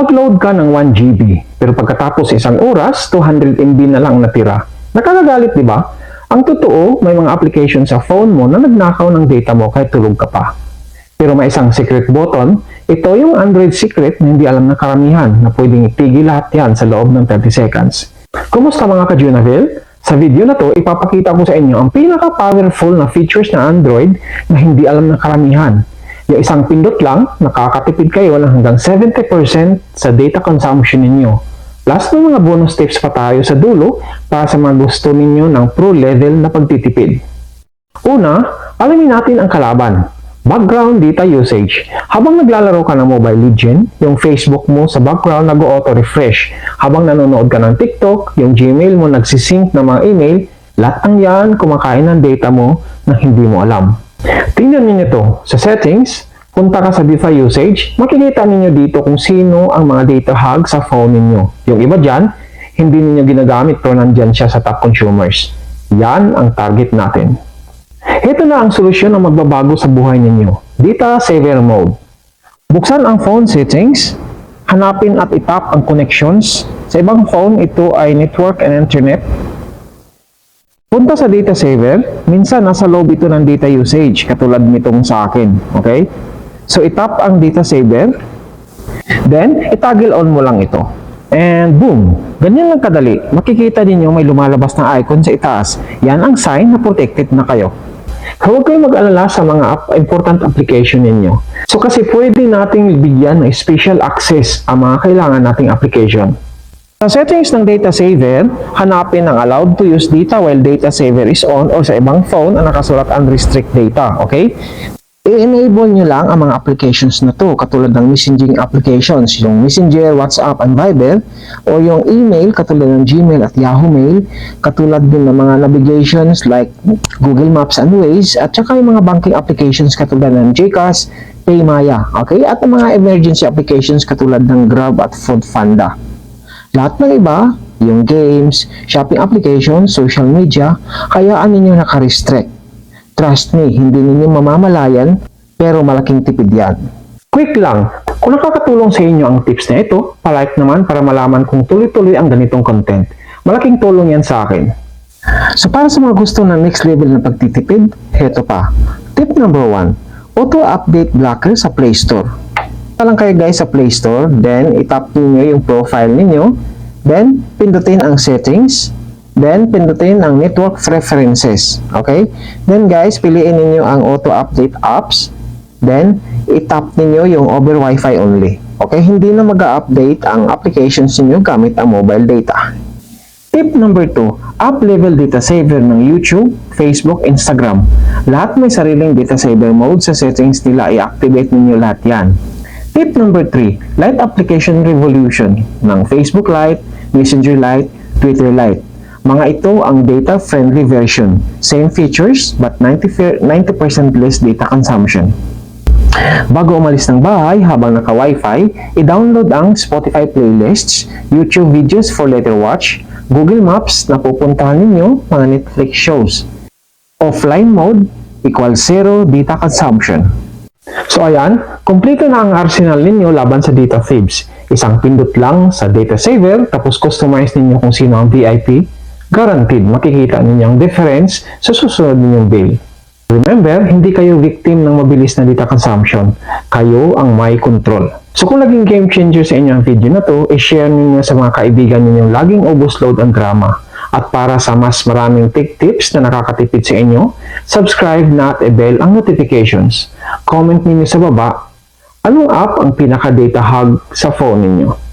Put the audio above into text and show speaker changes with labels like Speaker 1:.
Speaker 1: Mag-load ka ng 1 GB, pero pagkatapos isang oras, 200 MB na lang natira. Nakakagalit, di ba? Ang totoo, may mga application sa phone mo na nagnakaw ng data mo kahit tulog ka pa. Pero may isang secret button, ito yung Android secret na hindi alam ng karamihan na pwedeng itigil lahat yan sa loob ng 30 seconds. Kumusta mga ka-Junaville? Sa video na to, ipapakita ko sa inyo ang pinaka-powerful na features na Android na hindi alam ng karamihan. Yung isang pindot lang, nakakatipid kayo ng hanggang 70% sa data consumption ninyo. Plus, may mga bonus tips pa tayo sa dulo para sa mga gusto ninyo ng pro level na pagtitipid. Una, alamin natin ang kalaban. Background data usage. Habang naglalaro ka ng Mobile Legend, yung Facebook mo sa background nag-auto-refresh. Habang nanonood ka ng TikTok, yung Gmail mo nagsisync ng mga email, lahat ang yan kumakain ng data mo na hindi mo alam. Tingnan ninyo to. Sa settings, punta ka sa data usage, makikita ninyo dito kung sino ang mga data hog sa phone ninyo. Yung iba dyan, hindi ninyo ginagamit pero nandyan siya sa top consumers. Yan ang target natin. Ito na ang solusyon na magbabago sa buhay ninyo. Data Saver Mode. Buksan ang phone settings, hanapin at itap ang connections. Sa ibang phone, ito ay network and internet. Punta sa data saver, minsan nasa loob ito ng data usage, katulad nitong sa akin. Okay? So, itap ang data saver, then, itagil on mo lang ito. And boom! Ganyan lang kadali. Makikita ninyo may lumalabas na icon sa itaas. Yan ang sign na protected na kayo. Huwag kayong mag-alala sa mga important application ninyo. So kasi pwede nating bigyan ng special access ang mga kailangan nating application. Sa settings ng data saver, hanapin ang allowed to use data while data saver is on or sa ibang phone ang nakasulat unrestrict data, okay? I-enable nyo lang ang mga applications na to katulad ng messaging applications, yung Messenger, WhatsApp, and Viber o yung email katulad ng Gmail at Yahoo Mail katulad din ng mga navigations like Google Maps and Waze at saka yung mga banking applications katulad ng Gcash, Paymaya, okay? At ang mga emergency applications katulad ng Grab at Foodpanda. Lahat ng iba, yung games, shopping applications, social media, hayaan ninyo naka-restrict. Trust me, hindi ninyo mamamalayan, pero malaking tipid yan. Quick lang, kung nakakatulong sa inyo ang tips na ito, palike naman para malaman kung tuloy-tuloy ang ganitong content. Malaking tulong yan sa akin. So para sa mga gusto ng next level na pagtitipid, heto pa. Tip number 1, auto-update blocker sa Play Store. Punta lang kayo guys sa Play Store, then itap niyo yung profile ninyo, then pindutin ang settings, then pindutin ang network preferences, okay? Then guys, piliin niyo ang auto update apps, then itap niyo yung over wifi only. Okay, hindi na mag-update ang applications niyo gamit ang mobile data. Tip number 2, app level data saver ng YouTube, Facebook, Instagram. Lahat may sariling data saver mode sa settings nila i-activate ninyo lahat yan. Tip number 3, Lite Application Revolution ng Facebook Lite, Messenger Lite, Twitter Lite. Mga ito ang data-friendly version. Same features but 90% 90% less data consumption. Bago umalis ng bahay habang naka-wifi, i-download ang Spotify playlists, YouTube videos for later watch, Google Maps na pupuntahan ninyo, mga Netflix shows. Offline mode equals zero data consumption. So ayan, kumpleto na ang arsenal ninyo laban sa data thieves. Isang pindot lang sa data saver, tapos customize ninyo kung sino ang VIP. Guaranteed, makikita ninyo ang difference sa susunod ninyong bill. Remember, hindi kayo victim ng mabilis na data consumption. Kayo ang may control. So kung naging game changer sa inyo ang video na to, i-share ninyo sa mga kaibigan ninyong laging ubos load ang drama. At para sa mas maraming tech tips na nakakatipid sa inyo, subscribe na at i-bell ang notifications. Comment ninyo sa baba, anong app ang pinaka-data hug sa phone ninyo?